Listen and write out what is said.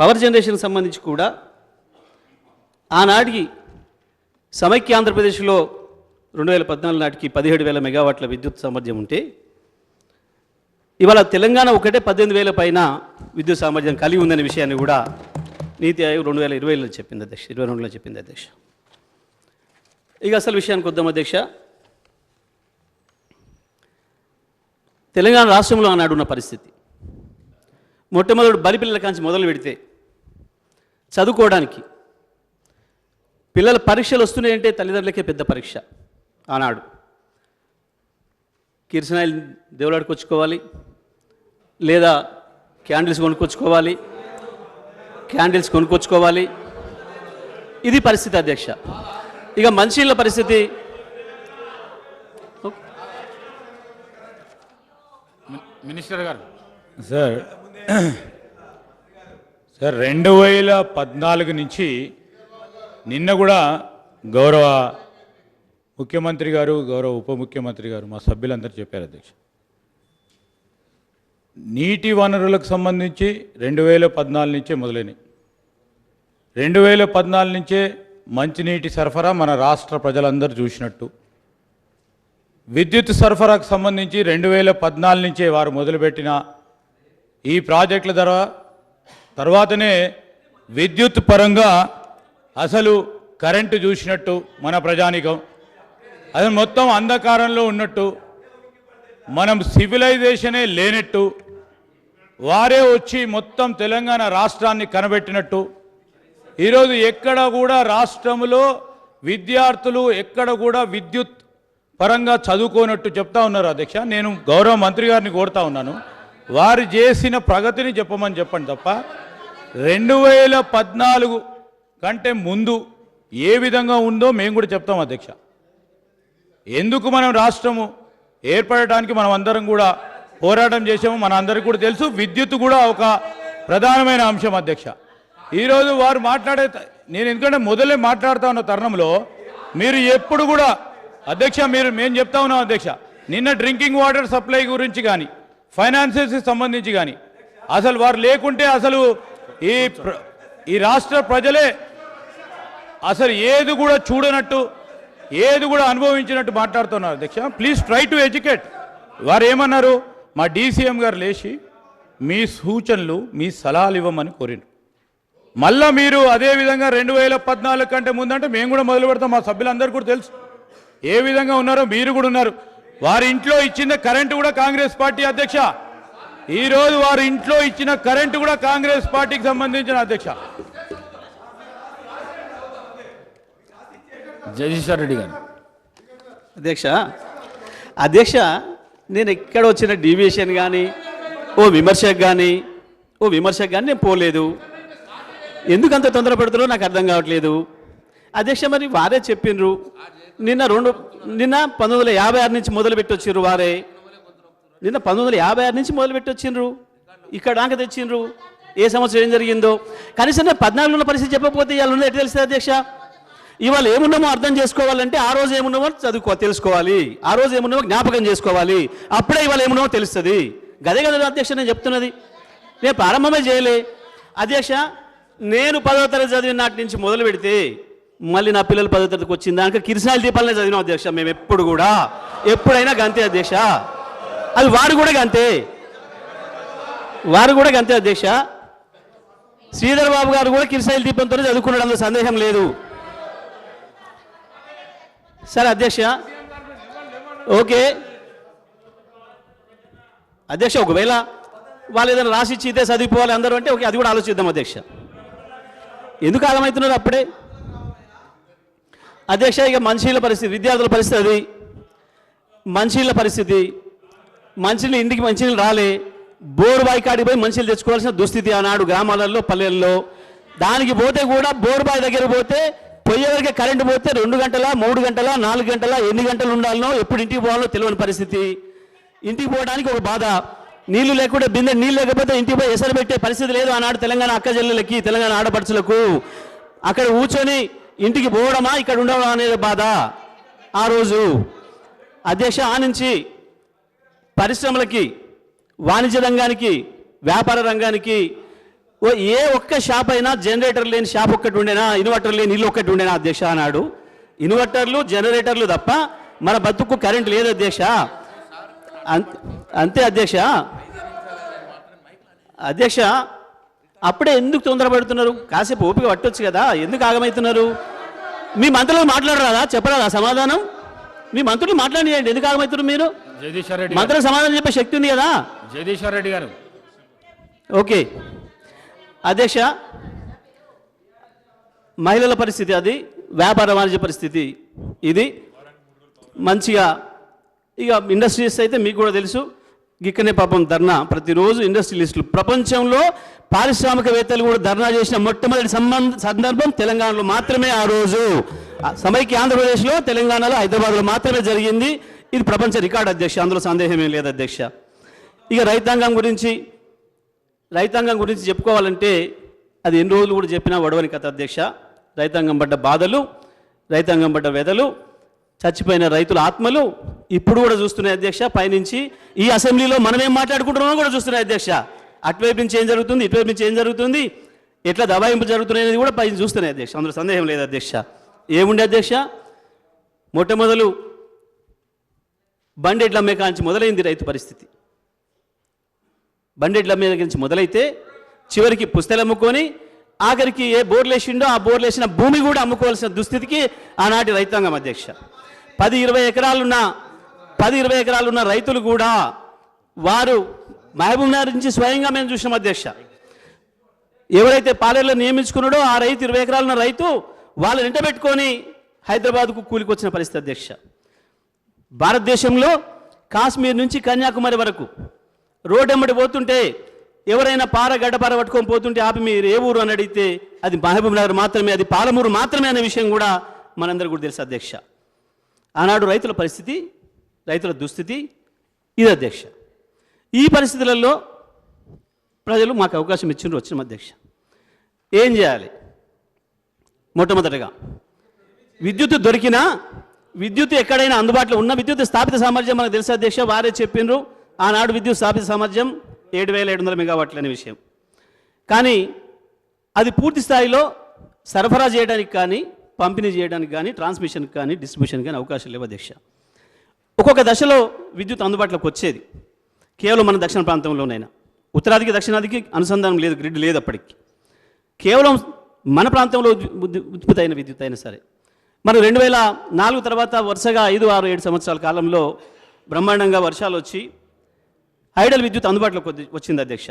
Power జనరేషన్కి సంబంధించి కూడా ఆనాటికి సమైక్య ఆంధ్రప్రదేశ్లో రెండు వేల పద్నాలుగు నాటికి పదిహేడు వేల మెగావాట్ల విద్యుత్ సామర్థ్యం ఉంటే ఇవాళ తెలంగాణ ఒకటే పద్దెనిమిది వేల పైన విద్యుత్ సామర్థ్యం కలిగి ఉందనే విషయాన్ని కూడా నీతి ఆయోగ్ రెండు వేల ఇరవైలో చెప్పింది అధ్యక్ష ఇరవై రెండులో చెప్పింది అధ్యక్ష. ఇక అసలు విషయానికి వద్దాం అధ్యక్ష. తెలంగాణ రాష్ట్రంలో ఆనాడు ఉన్న పరిస్థితి. మొట్టమొదటి బలిపిల్లల కాంచి మొదలు పెడితే చదువుకోవడానికి. పిల్లల పరీక్షలు వస్తున్నాయంటే తల్లిదండ్రులకే పెద్ద పరీక్ష ఆనాడు. కిరసనాయిలు దేవులాడుకొచ్చుకోవాలి లేదా క్యాండిల్స్ కొనుక్కొచ్చుకోవాలి. క్యాండిల్స్ కొనుక్కొచ్చుకోవాలి. ఇది పరిస్థితి అధ్యక్ష. ఇక మంచినీళ్ళ పరిస్థితి. మినిస్టర్ గారు. సార్ సార్ రెండు వేల పద్నాలుగు నుంచి నిన్న కూడా గౌరవ ముఖ్యమంత్రి గారు గౌరవ ఉప ముఖ్యమంత్రి గారు మా సభ్యులందరూ చెప్పారు అధ్యక్ష. నీటి వనరులకు సంబంధించి రెండు వేల పద్నాలుగు నుంచే మొదలైనవి. రెండు వేల పద్నాలుగు నుంచే మంచినీటి సరఫరా మన రాష్ట్ర ప్రజలందరూ చూసినట్టు. విద్యుత్ సరఫరాకు సంబంధించి రెండు వేల పద్నాలుగు నుంచే వారు మొదలుపెట్టిన ఈ ప్రాజెక్టుల ద్వారా తర్వాతనే విద్యుత్ పరంగా అసలు కరెంటు చూసినట్టు మన ప్రజానికం. అది మొత్తం అంధకారంలో ఉన్నట్టు మనం సివిలైజేషనే లేనట్టు వారే వచ్చి మొత్తం తెలంగాణ రాష్ట్రాన్ని కనబెట్టినట్టు. ఈరోజు ఎక్కడ కూడా రాష్ట్రంలో విద్యార్థులు ఎక్కడ కూడా విద్యుత్ పరంగా చదువుకోనట్టు చెప్తా ఉన్నారు అధ్యక్ష. నేను గౌరవ మంత్రి గారిని కోరుతా ఉన్నాను. వారు చేసిన ప్రగతిని చెప్పమని చెప్పండి తప్ప రెండు వేల పద్నాలుగు కంటే ముందు ఏ విధంగా ఉందో మేము కూడా చెప్తాం అధ్యక్ష. ఎందుకు మనం రాష్ట్రము ఏర్పడటానికి మనం అందరం కూడా పోరాటం చేసాము మన అందరికీ కూడా తెలుసు. విద్యుత్ కూడా ఒక ప్రధానమైన అంశం అధ్యక్ష. ఈరోజు వారు మాట్లాడే నేను ఎందుకంటే మొదలే మాట్లాడుతా ఉన్న తరుణంలో మీరు ఎప్పుడు కూడా అధ్యక్ష మీరు మేము చెప్తా ఉన్నాం అధ్యక్ష. నిన్న డ్రింకింగ్ వాటర్ సప్లై గురించి కానీ ఫైనాన్సెస్కి సంబంధించి కానీ అసలు వారు లేకుంటే అసలు ఈ ఈ రాష్ట్ర ప్రజలే అసలు ఏది కూడా చూడనట్టు ఏది కూడా అనుభవించినట్టు మాట్లాడుతున్నారు. అధ్యక్ష ప్లీజ్ ట్రై టు ఎడ్యుకేట్ వారు ఏమన్నారు మా డీసీఎం గారు లేచి మీ సూచనలు మీ సలహాలు ఇవ్వమని కోరిండు మళ్ళా మీరు అదే విధంగా రెండు వేల పద్నాలుగు కంటే ముందంటే మేము కూడా మొదలు పెడతాం మా సభ్యులందరూ కూడా తెలుసు. ఏ విధంగా ఉన్నారో మీరు కూడా ఉన్నారు. వారి ఇంట్లో ఇచ్చిన కరెంటు కూడా కాంగ్రెస్ పార్టీ అధ్యక్ష. ఈ రోజు వారి ఇంట్లో ఇచ్చిన కరెంటు కూడా కాంగ్రెస్ పార్టీకి సంబంధించిన అధ్యక్ష. జగదీశ్వర్ రెడ్డి గారు. అధ్యక్ష అధ్యక్ష నేను ఎక్కడ వచ్చిన డీవియేషన్ కానీ ఓ విమర్శకు కానీ ఓ విమర్శకు కానీ నేను పోలేదు. ఎందుకు అంత తొందర పెడుతున్నారో నాకు అర్థం కావట్లేదు. అధ్యక్ష మరి వారే చెప్పిండ్రు నిన్న రెండు నిన్న పంతొమ్మిది వందల యాభై ఆరు నుంచి మొదలుపెట్టి వచ్చిర్రు వారే. నిన్న పంతొమ్మిది వందల యాభై ఆరు నుంచి మొదలుపెట్టి వచ్చిండ్రు ఇక్కడ దాకా తెచ్చిండ్రు. ఏ సంవత్సరం ఏం జరిగిందో. కనీసం నేను పద్నాలుగు ఉన్న పరిస్థితి చెప్పకపోతే ఇవాళ ఉన్నది ఎట్లా తెలుస్తుంది అధ్యక్ష? ఇవాళ ఏమున్నామో అర్థం చేసుకోవాలంటే ఆ రోజు ఏమున్నామో చదువుకో తెలుసుకోవాలి. ఆ రోజు ఏమున్నామో జ్ఞాపకం చేసుకోవాలి. అప్పుడే ఇవాళ ఏమున్నామో తెలుస్తుంది. గదే గదే అధ్యక్ష నేను చెప్తున్నది. నేను ప్రారంభమే చేయలే. అధ్యక్ష నేను పదవ తరగతి చదివిన నాటి నుంచి మొదలు పెడితే మళ్ళీ నా పిల్లలు పదవ తరగతికి వచ్చిన దానికి కిరసనాయిల దీపాలనే చదివినాం అధ్యక్ష మేము ఎప్పుడు కూడా. ఎప్పుడైనా గంతే అధ్యక్ష. అది వారు కూడా గంతే. వారు కూడా గంతే అధ్యక్ష. శ్రీధర్ బాబు గారు కూడా కిరసనాయిల దీపంతోనే చదువుకున్నాడు అందులో సందేహం లేదు. సరే అధ్యక్ష. ఓకే. అధ్యక్ష ఒకవేళ వాళ్ళు ఏదైనా రాసి ఇచ్చితే చదివిపోవాలి అందరూ అంటే ఓకే అది కూడా ఆలోచిద్దాం అధ్యక్ష. ఎందుకు ఆగమవుతున్నారు అప్పుడే? అధ్యక్ష ఇక మనుషుల పరిస్థితి విద్యార్థుల పరిస్థితి అది. మంచినీళ్ళ పరిస్థితి. మనుషులు ఇంటికి మంచినీళ్ళు రాలే. బోరు బావి కాడికి పోయి మనుషులు తెచ్చుకోవాల్సిన దుస్థితి ఆనాడు గ్రామాలలో పల్లెల్లో. దానికి పోతే కూడా బోరు బావి దగ్గర పోతే పోయేవరకే కరెంటు పోతే రెండు గంటల మూడు గంటల నాలుగు గంటల ఎన్ని గంటలు ఉండాలనో ఎప్పుడు ఇంటికి పోవాలో తెలియని పరిస్థితి. ఇంటికి పోవడానికి ఒక బాధ. నీళ్ళు లేకుండా బిందె నీళ్ళు లేకపోతే ఇంటికి పోయి ఎసరు పెట్టే పరిస్థితి లేదు ఆనాడు తెలంగాణ అక్క చెల్లెలకి తెలంగాణ ఆడపడుచులకు. అక్కడ కూర్చొని ఇంటికి పోవడమా? ఇక్కడ ఉండడం అనేది బాధ. ఆ రోజు అధ్యక్ష ఆ నుంచి పరిశ్రమలకి వాణిజ్య రంగానికి వ్యాపార రంగానికి ఓ ఏ ఒక్క షాప్ అయినా జనరేటర్ లేని షాప్ ఒక్కటి ఉండేనా? ఇన్వర్టర్ లేని ఇల్లు ఒక్కటి ఉండేనా అధ్యక్ష అన్నాడు ఇన్వర్టర్లు జనరేటర్లు తప్ప మన బతుకు కరెంట్ లేదు అధ్యక్ష అంతే అధ్యక్ష అధ్యక్ష అప్పుడే ఎందుకు తొందరపడుతున్నారు? కాసేపు ఓపిక పట్టొచ్చు కదా ఎందుకు ఆగమవుతున్నారు మీ మంత్రులు మాట్లాడరాదా? చెప్పరాదా సమాధానం? మీ మంత్రులు మాట్లాడియండి ఎందుకు ఆగమవుతున్నారు మీరు? రెడ్డి మంత్రులు సమాధానం చెప్పే శక్తి ఉంది కదా? జగదీశ్వర్ రెడ్డి గారు. ఓకే. అధ్యక్ష మహిళల పరిస్థితి అది వ్యాపార వాణిజ్య పరిస్థితి ఇది. మంచిగా ఇక ఇండస్ట్రీస్ అయితే మీకు కూడా తెలుసు. గిక్కనే పాపం ధర్నా ప్రతిరోజు ఇండస్ట్రియలిస్టులు ప్రపంచంలో పారిశ్రామికవేత్తలు కూడా ధర్నా చేసిన మొట్టమొదటి సంబంధ సందర్భం తెలంగాణలో మాత్రమే ఆ రోజు. ఆ సమైక్య ఆంధ్రప్రదేశ్లో తెలంగాణలో హైదరాబాద్లో మాత్రమే జరిగింది. ఇది ప్రపంచ రికార్డు అధ్యక్ష. అందులో సందేహం ఏం లేదు అధ్యక్ష. ఇక రైతాంగం గురించి రైతాంగం గురించి చెప్పుకోవాలంటే అది ఎన్ని రోజులు కూడా చెప్పినా వడవని కథ అధ్యక్ష. రైతాంగం పడ్డ బాధలు రైతాంగం పడ్డ వెదలు చచ్చిపోయిన రైతుల ఆత్మలు ఇప్పుడు కూడా చూస్తున్నాయి అధ్యక్ష. పైనుంచి ఈ అసెంబ్లీలో మనం ఏం మాట్లాడుకుంటున్నామో కూడా చూస్తున్నాయి అధ్యక్ష. అటువైపు నుంచి ఏం జరుగుతుంది? ఇటువైపు నుంచి ఏం జరుగుతుంది? ఎట్లా దబాయింపు జరుగుతున్నాయి అనేది కూడా పైన చూస్తున్నాయి అధ్యక్ష. అందులో సందేహం లేదు అధ్యక్ష. ఏముండే అధ్యక్ష? మొట్టమొదలు బండెడ్ల ఎడ్ల నుంచి మొదలైంది రైతు పరిస్థితి. బండెడ్ల మీద నుంచి మొదలైతే చివరికి పుస్తలు అమ్ముకొని ఆఖరికి ఏ బోర్లు వేసిండో ఆ బోర్లు వేసిన భూమి కూడా అమ్ముకోవాల్సిన దుస్థితికి ఆనాటి రైతాంగం అధ్యక్ష. పది ఇరవై ఎకరాలున్న పది ఇరవై ఎకరాలున్న రైతులు కూడా వారు మహబూబ్ నగర్ నుంచి స్వయంగా మేము చూసినాం అధ్యక్ష. ఎవరైతే పాలేరులో నియమించుకున్నాడో ఆ రైతు ఇరవై ఎకరాలున్న రైతు వాళ్ళని వెంట పెట్టుకొని హైదరాబాద్కు కూలికొచ్చిన పరిస్థితి అధ్యక్ష. భారతదేశంలో కాశ్మీర్ నుంచి కన్యాకుమారి వరకు రోడ్డు ఎమ్మడి పోతుంటే ఎవరైనా పార గడ్డపార పట్టుకొని పోతుంటే ఆపి మీరు ఏ ఊరు అని అడిగితే అది మహబూబ్ నగర్ మాత్రమే అది పాలమూరు మాత్రమే అనే విషయం కూడా మనందరికీ కూడా తెలుసు అధ్యక్ష. ఆనాడు రైతుల పరిస్థితి రైతుల దుస్థితి ఇది అధ్యక్ష. ఈ పరిస్థితులలో ప్రజలు మాకు అవకాశం ఇచ్చిండ్రు వచ్చిన అధ్యక్ష. ఏం చేయాలి? మొట్టమొదటగా విద్యుత్ దొరికినా విద్యుత్ ఎక్కడైనా అందుబాటులో ఉన్న విద్యుత్ స్థాపిత సామర్థ్యం మనకు తెలుసు అధ్యక్ష వారే చెప్పిండ్రు ఆనాడు విద్యుత్ స్థాపిత సామర్థ్యం ఏడు వేల ఏడు వందల మెగావాట్లు అనే విషయం. కానీ అది పూర్తి స్థాయిలో సరఫరా చేయడానికి కానీ పంపిణీ చేయడానికి కానీ ట్రాన్స్మిషన్కి కానీ డిస్ట్రిబ్యూషన్ కానీ అవకాశం లేవు అధ్యక్ష. ఒక్కొక్క దశలో విద్యుత్ అందుబాటులోకి వచ్చేది. కేవలం మన దక్షిణ ప్రాంతంలోనైనా. ఉత్తరాదికి దక్షిణాదికి అనుసంధానం లేదు గ్రిడ్ లేదు అప్పటికి. కేవలం మన ప్రాంతంలో ఉద్- ఉత్పత్తి అయిన విద్యుత్ అయినా సరే. మరి రెండు వేల నాలుగు తర్వాత వరుసగా ఐదు ఆరు ఏడు సంవత్సరాల కాలంలో బ్రహ్మాండంగా వర్షాలు వచ్చి ఐడల్ విద్యుత్ అందుబాటులోకి వచ్చింది అధ్యక్ష.